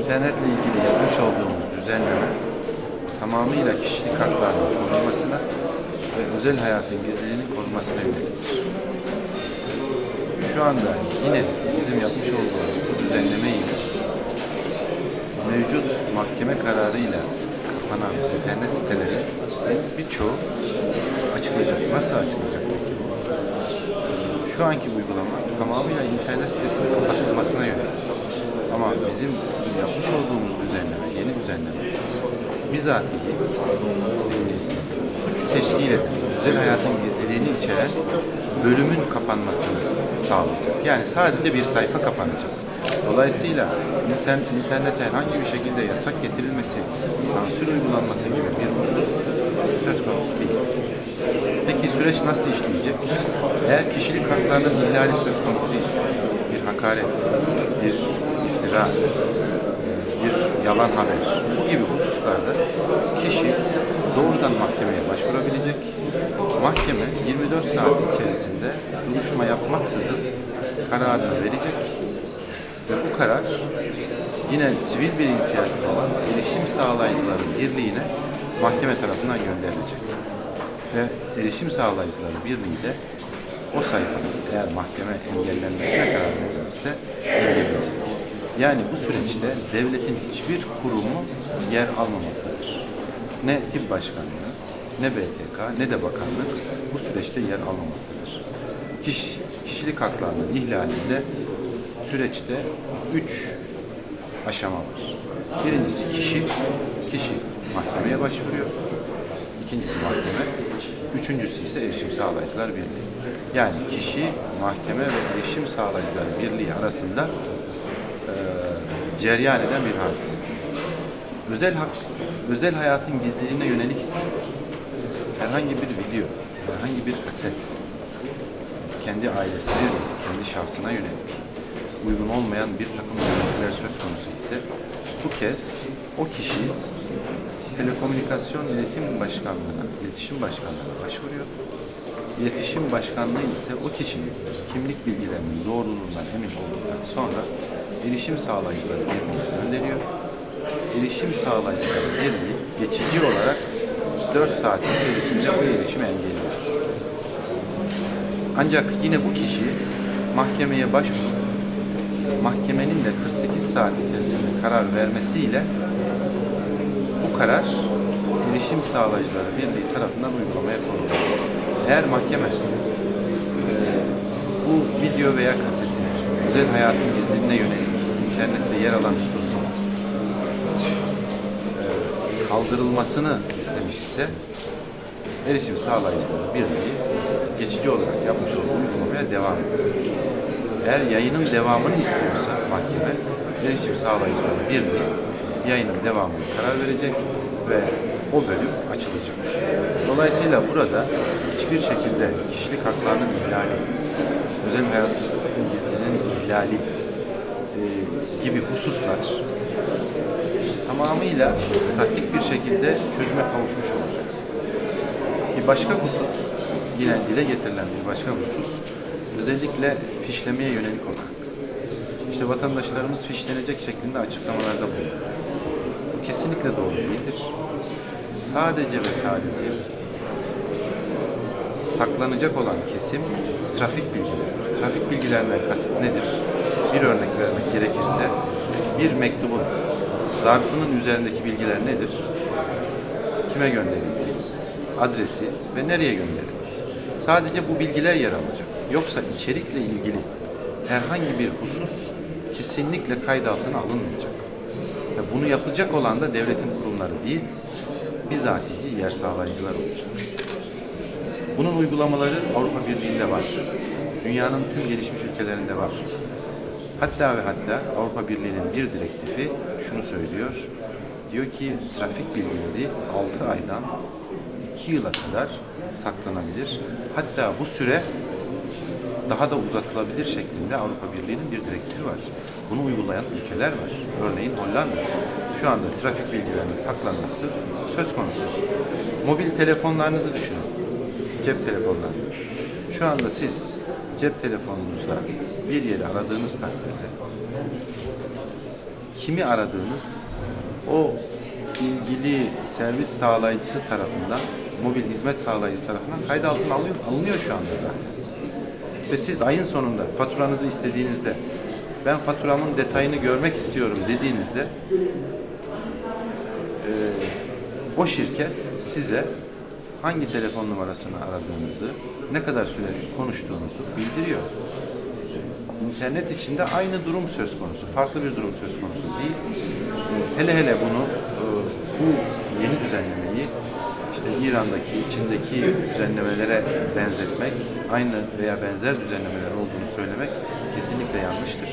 internetle ilgili yapmış olduğumuz düzenleme tamamıyla kişilik haklarının korunmasına ve özel hayatın gizliliğinin korunmasına yöneliktir. Şu anda yine bizim yapmış olduğumuz bu düzenleme ile mevcut mahkeme kararıyla kapanan internet siteleri birçoğu açılacak. Nasıl açılacak peki? Şu anki uygulama tamamıyla internet sitesinin kapatılmasına yönelik. Ama bizim yapmış olduğumuz düzenleme, yeni düzenleme bizatihi e, suç teşkil eden, özel hayatın gizliliğini içeren bölümün kapanmasını sağlayacak. Yani sadece bir sayfa kapanacak. Dolayısıyla internete herhangi bir şekilde yasak getirilmesi, sansür uygulanması gibi bir husus söz konusu değil. Peki süreç nasıl işleyecek? Eğer kişilik haklarının ihlali söz konusu ise, bir hakaret, bir iftira, bir yalan haber, bu gibi hususlarda kişi doğrudan mahkemeye başvurabilecek. Mahkeme 24 saat içerisinde duruşma yapmaksızın kararını verecek ve bu karar yine sivil bir inisiyatif olan Erişim Sağlayıcıları Birliği'ne mahkeme tarafından gönderilecek. Ve Erişim Sağlayıcıları Birliği de o sayfanın eğer mahkeme engellenmesine karar verirse engelleyecek. Yani bu süreçte devletin hiçbir kurumu yer almamaktadır. Ne tip başkanlığı, ne BTK, ne de bakanlık bu süreçte yer almamaktadır. Kiş, kişilik haklarının ihlalinde süreçte üç aşama var. Birincisi kişi, kişi mahkemeye başvuruyor. İkincisi mahkeme, üçüncüsü ise erişim sağlayıcılar birliği. Yani kişi, mahkeme ve erişim sağlayıcılar birliği arasında cereyan eden bir hadise. Özel hak, özel hayatın gizliliğine yönelik ise herhangi bir video, herhangi bir kaset, kendi ailesine kendi şahsına yönelik uygun olmayan bir takım görüntüler söz konusu ise bu kez o kişi Telekomünikasyon İletim Başkanlığı'na, İletişim Başkanlığı'na başvuruyor. İletişim Başkanlığı ise o kişinin kimlik bilgilerinin doğruluğundan emin olduktan sonra erişim sağlayıcıları birliğine gönderiyor. Erişim sağlayıcıları birliği geçici olarak 4 saat içerisinde bu erişimi engelliyor. Ancak yine bu kişi mahkemeye başvurup mahkemenin de 48 saat içerisinde karar vermesiyle bu karar erişim sağlayıcıları birliği tarafından uygulamaya konulur. Eğer mahkeme e, bu video veya kaseti özel hayatın gizliliğine yönelik internette yer alan hususun e, kaldırılmasını istemiş ise erişim sağlayıcıları birliği geçici olarak yapmış olduğu uygulamaya devam edecek. Eğer yayının devamını istiyorsa mahkeme erişim sağlayıcıları birliği yayının devamını karar verecek ve o bölüm açılacak. Dolayısıyla burada hiçbir şekilde kişilik haklarının ihlali, özel hayatın gizliliğinin ihlali gibi hususlar tamamıyla pratik bir şekilde çözüme kavuşmuş olacak. Bir başka husus, yine dile getirilen bir başka husus, özellikle fişlemeye yönelik olarak. İşte vatandaşlarımız fişlenecek şeklinde açıklamalarda bulunuyor. Bu kesinlikle doğru değildir. Sadece ve sadece saklanacak olan kesim trafik bilgileri. Trafik bilgilerinden kasıt nedir? Bir örnek vermek gerekirse bir mektubun zarfının üzerindeki bilgiler nedir? Kime gönderildi? Adresi ve nereye gönderildi? Sadece bu bilgiler yer alacak. Yoksa içerikle ilgili herhangi bir husus kesinlikle kayıt altına alınmayacak. Ve bunu yapacak olan da devletin kurumları değil, bizatihi yer sağlayıcılar olacak. Bunun uygulamaları Avrupa Birliği'nde var. Dünyanın tüm gelişmiş ülkelerinde var. Hatta ve hatta Avrupa Birliği'nin bir direktifi şunu söylüyor. Diyor ki trafik bilgileri 6 aydan 2 yıla kadar saklanabilir. Hatta bu süre daha da uzatılabilir şeklinde Avrupa Birliği'nin bir direktifi var. Bunu uygulayan ülkeler var. Örneğin Hollanda. Şu anda trafik bilgilerinin saklanması söz konusu. Mobil telefonlarınızı düşünün. Cep telefonlarını. Şu anda siz cep telefonunuzda bir yeri aradığınız takdirde kimi aradığınız o ilgili servis sağlayıcısı tarafından, mobil hizmet sağlayıcısı tarafından kayda altına alıyor, alınıyor şu anda zaten. Ve siz ayın sonunda faturanızı istediğinizde ben faturamın detayını görmek istiyorum dediğinizde e, o şirket size hangi telefon numarasını aradığınızı, ne kadar süre konuştuğunuzu bildiriyor. İnternet içinde aynı durum söz konusu, farklı bir durum söz konusu değil. Hele hele bunu e, bu yeni düzenlemeyi işte İran'daki içindeki düzenlemelere benzetmek, aynı veya benzer düzenlemeler olduğunu söylemek kesinlikle yanlıştır.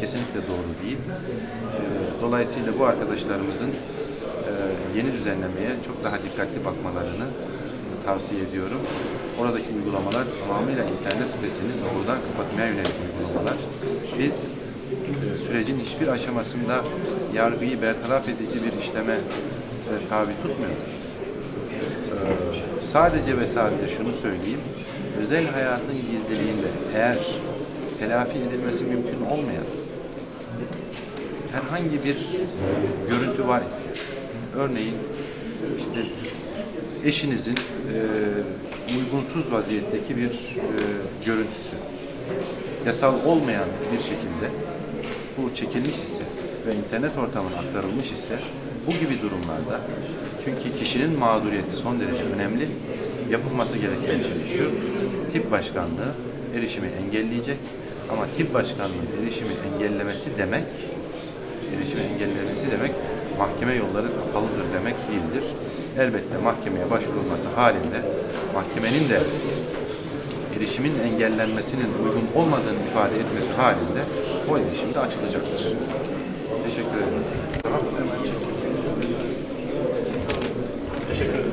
Kesinlikle doğru değil. E, Dolayısıyla bu arkadaşlarımızın e, yeni düzenlemeye çok daha dikkatli bakmalarını tavsiye ediyorum. Oradaki uygulamalar tamamıyla internet sitesini doğrudan kapatmaya yönelik uygulamalar. Biz e, sürecin hiçbir aşamasında yargıyı bertaraf edici bir işleme e, tabi tutmuyoruz. E, sadece ve sadece şunu söyleyeyim, özel hayatın gizliliğinde eğer telafi edilmesi mümkün olmayan herhangi bir görüntü var ise, örneğin işte eşinizin e, uygunsuz vaziyetteki bir e, görüntüsü, yasal olmayan bir şekilde bu çekilmiş ise ve internet ortamına aktarılmış ise bu gibi durumlarda çünkü kişinin mağduriyeti son derece önemli yapılması gereken şey şu tip başkanlığı erişimi engelleyecek ama tip başkanlığının erişimi engellemesi demek erişimi engellemesi demek mahkeme yolları kapalıdır demek değildir. Elbette mahkemeye başvurulması halinde mahkemenin de erişimin engellenmesinin uygun olmadığını ifade etmesi halinde o erişim de açılacaktır. Teşekkür ederim. Teşekkür ederim.